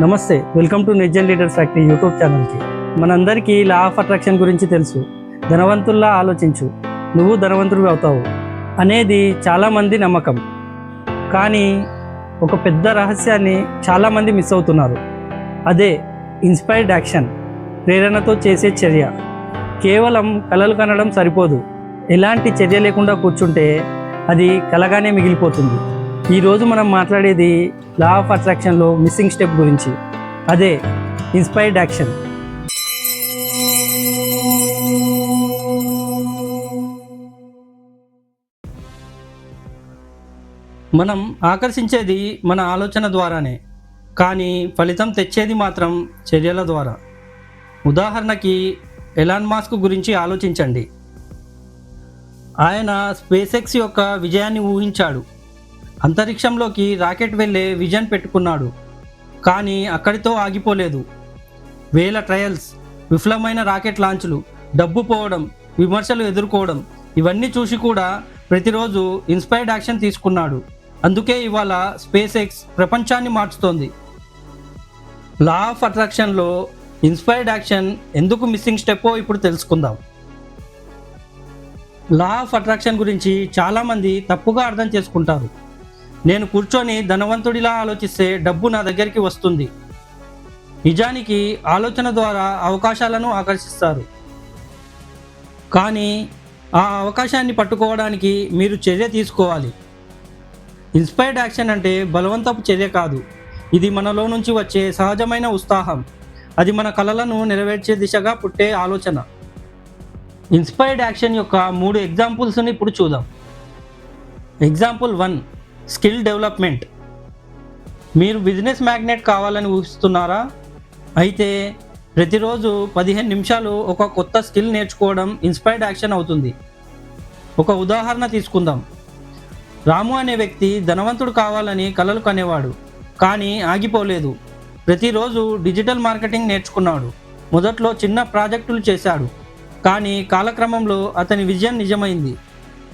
నమస్తే welcome to నెజన్ leader factory YouTube ఛానల్కి. మనందరికీ లా ఆఫ్ అట్రాక్షన్ గురించి తెలుసు. ధనవంతుల్లా ఆలోచించు. నువ్వు ధనవంతుడివి అవుతావు అనేది చాలామంది నమ్మకం. కానీ ఒక పెద్ద రహస్యాన్ని చాలామంది మిస్ అవుతున్నారు. అదే ఇన్స్పైర్డ్ యాక్షన్ ప్రేరణతో చేసే చర్య. కేవలం కలలు కనడం సరిపోదు. ఎలాంటి చర్య లేకుండా కూర్చుంటే అది కలగానే మిగిలిపోతుంది. ఈరోజు మనం మాట్లాడేది లా ఆఫ్ అట్రాక్షన్లో మిస్సింగ్ స్టెప్ గురించి. అదే ఇన్స్పైర్డ్ యాక్షన్ మనం ఆకర్షించేది మన ఆలోచన ద్వారానే కానీ ఫలితం తెచ్చేది మాత్రం చర్యల ద్వారా. ఉదాహరణకి ఎలాన్ మాస్క్ గురించి ఆలోచించండి. ఆయన స్పేసెక్స్ యొక్క విజయాన్ని ఊహించాడు. అంతరిక్షంలోకి రాకెట్ వెళ్ళే విజన్ పెట్టుకున్నాడు కానీ అక్కడితో ఆగిపోలేదు. వేల ట్రయల్స్ విఫలమైన రాకెట్ లాంచ్లు డబ్బు పోవడం విమర్శలు ఎదుర్కోవడం ఇవన్నీ చూసి కూడా ప్రతిరోజు ఇన్స్పైర్డ్ యాక్షన్ తీసుకున్నాడు. అందుకే ఇవాళ స్పేస్ ఎక్స్ ప్రపంచాన్ని మార్చుతోంది. లా ఆఫ్ అట్రాక్షన్లో ఇన్స్పైర్డ్ యాక్షన్ ఎందుకు మిస్సింగ్ స్టెప్పో ఇప్పుడు తెలుసుకుందాం. లా ఆఫ్ అట్రాక్షన్ గురించి చాలామంది తప్పుగా అర్థం చేసుకుంటారు. నేను కూర్చొని ధనవంతుడిలా ఆలోచిస్తే డబ్బు నా దగ్గరికి వస్తుంది. నిజానికి ఆలోచన ద్వారా అవకాశాలను ఆకర్షిస్తారు. కానీ ఆ అవకాశాన్ని పట్టుకోవడానికి మీరు చర్య తీసుకోవాలి. ఇన్స్పైర్డ్ యాక్షన్ అంటే బలవంతపు చర్య కాదు. ఇది మనలో నుంచి వచ్చే సహజమైన ఉత్సాహం. అది మన కలలను నెరవేర్చే దిశగా పుట్టే ఆలోచన. ఇన్స్పైర్డ్ యాక్షన్ యొక్క మూడు ఎగ్జాంపుల్స్ని ఇప్పుడు చూద్దాం. Example one. Skill development. మీరు బిజినెస్ మ్యాగ్నెట్ కావాలని ఊహిస్తున్నారా? అయితే ప్రతిరోజు పదిహేను నిమిషాలు ఒక కొత్త స్కిల్ నేర్చుకోవడం ఇన్స్పైర్డ్ యాక్షన్ అవుతుంది. ఒక ఉదాహరణ తీసుకుందాం. రాము అనే వ్యక్తి ధనవంతుడు కావాలని కలలు కనేవాడు కానీ ఆగిపోలేదు. ప్రతిరోజు డిజిటల్ మార్కెటింగ్ నేర్చుకున్నాడు. మొదట్లో చిన్న ప్రాజెక్టులు చేశాడు కానీ కాలక్రమంలో అతని విజయం నిజమైంది.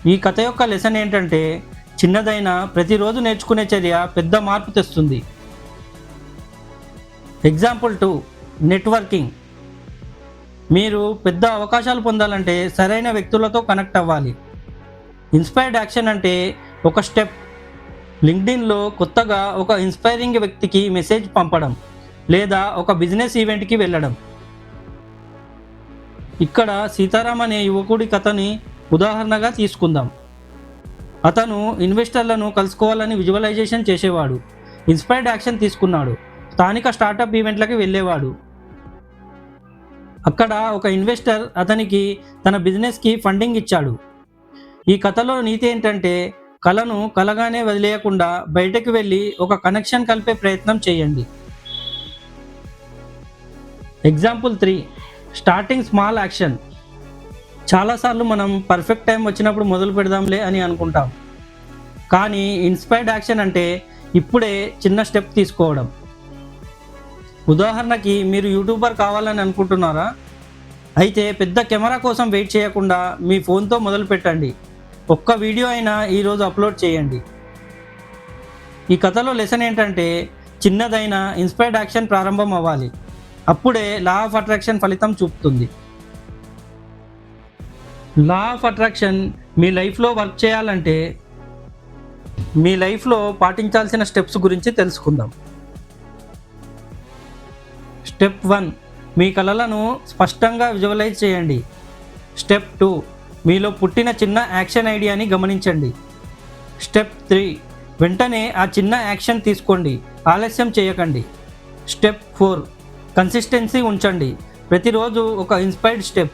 ఈ కథ యొక్క లెసన్ ఏంటంటే చిన్నదైన ప్రతిరోజు నేర్చుకునే చర్య పెద్ద మార్పు తెస్తుంది. ఎగ్జాంపుల్ టూ నెట్వర్కింగ్ మీరు పెద్ద అవకాశాలు పొందాలంటే సరైన వ్యక్తులతో కనెక్ట్ అవ్వాలి. ఇన్స్పైర్డ్ యాక్షన్ అంటే ఒక స్టెప్ లింక్డ్ఇన్లో కొత్తగా ఒక ఇన్స్పైరింగ్ వ్యక్తికి మెసేజ్ పంపడం లేదా ఒక బిజినెస్ ఈవెంట్కి వెళ్ళడం. ఇక్కడ సీతారాం అనే యువకుడి కథని ఉదాహరణగా తీసుకుందాం. అతను ఇన్వెస్టర్లను కలుసుకోవాలని విజువలైజేషన్ చేసేవాడు. ఇన్స్పైర్డ్ యాక్షన్ తీసుకున్నాడు. స్థానిక స్టార్టప్ ఈవెంట్లకి వెళ్ళేవాడు. అక్కడ ఒక ఇన్వెస్టర్ అతనికి తన బిజినెస్కి ఫండింగ్ ఇచ్చాడు. ఈ కథలో నీతి ఏంటంటే కళను కలగానే వదిలేయకుండా బయటకు వెళ్ళి ఒక కనెక్షన్ కలిపే ప్రయత్నం చేయండి. Example three starting small action. చాలాసార్లు మనం పర్ఫెక్ట్ టైం వచ్చినప్పుడు మొదలు పెడదాంలే అని అనుకుంటాం. కానీ ఇన్స్పైర్డ్ యాక్షన్ అంటే ఇప్పుడే చిన్న స్టెప్ తీసుకోవడం. ఉదాహరణకి మీరు యూట్యూబర్ కావాలని అనుకుంటున్నారా? అయితే పెద్ద కెమెరా కోసం వెయిట్ చేయకుండా మీ ఫోన్తో మొదలు పెట్టండి. ఒక్క వీడియో అయినా ఈరోజు అప్లోడ్ చేయండి. ఈ కథలో లెసన్ ఏంటంటే చిన్నదైన ఇన్స్పైర్డ్ యాక్షన్ ప్రారంభం అవ్వాలి. అప్పుడే లా ఆఫ్ అట్రాక్షన్ ఫలితం చూపుతుంది. లా ఆఫ్ అట్రాక్షన్ మీ లైఫ్లో వర్క్ చేయాలంటే మీ లైఫ్లో పాటించాల్సిన స్టెప్స్ గురించి తెలుసుకుందాం. స్టెప్ వన్ మీ కళలను స్పష్టంగా విజువలైజ్ చేయండి. స్టెప్ టూ మీలో పుట్టిన చిన్న యాక్షన్ ఐడియాని గమనించండి. స్టెప్ త్రీ వెంటనే ఆ చిన్న యాక్షన్ తీసుకోండి. ఆలస్యం చేయకండి. స్టెప్ ఫోర్ కన్సిస్టెన్సీ ఉంచండి. ప్రతిరోజు ఒక ఇన్స్పైర్డ్ స్టెప్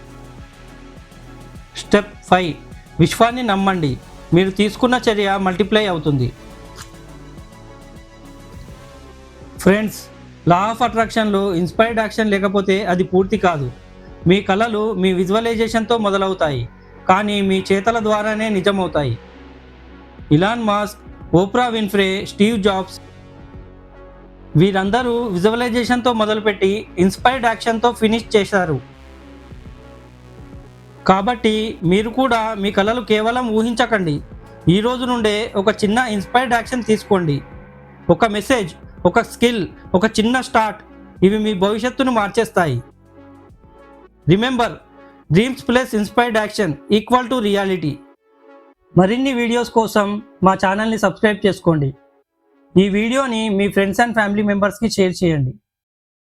స్టెప్ ఫైవ్. విశ్వాన్ని నమ్మండి. మీరు తీసుకున్న చర్య మల్టిప్లై అవుతుంది. ఫ్రెండ్స్ లా ఆఫ్ అట్రాక్షన్లో ఇన్స్పైర్డ్ యాక్షన్ లేకపోతే అది పూర్తి కాదు. మీ కళలు మీ విజువలైజేషన్తో మొదలవుతాయి. కానీ మీ చేతల ద్వారానే నిజమవుతాయి. Elon Musk Oprah Winfrey Steve Jobs వీరందరూ విజువలైజేషన్తో మొదలుపెట్టి ఇన్స్పైర్డ్ యాక్షన్తో ఫినిష్ చేశారు. కాబట్టి మీరు కూడా మీ కళలు కేవలం ఊహించకండి. ఈ రోజు నుండే ఒక చిన్న ఇన్స్పైర్డ్ యాక్షన్ తీసుకోండి. ఒక మెసేజ్ ఒక స్కిల్ ఒక చిన్న స్టార్ట్ ఇవి మీ భవిష్యత్తును మార్చేస్తాయి. Remember dreams plus inspired action equal to reality మరిన్ని వీడియోస్ కోసం మా ఛానల్ని సబ్స్క్రైబ్ చేసుకోండి. ఈ వీడియోని మీ ఫ్రెండ్స్ అండ్ ఫ్యామిలీ మెంబర్స్కి షేర్ చేయండి.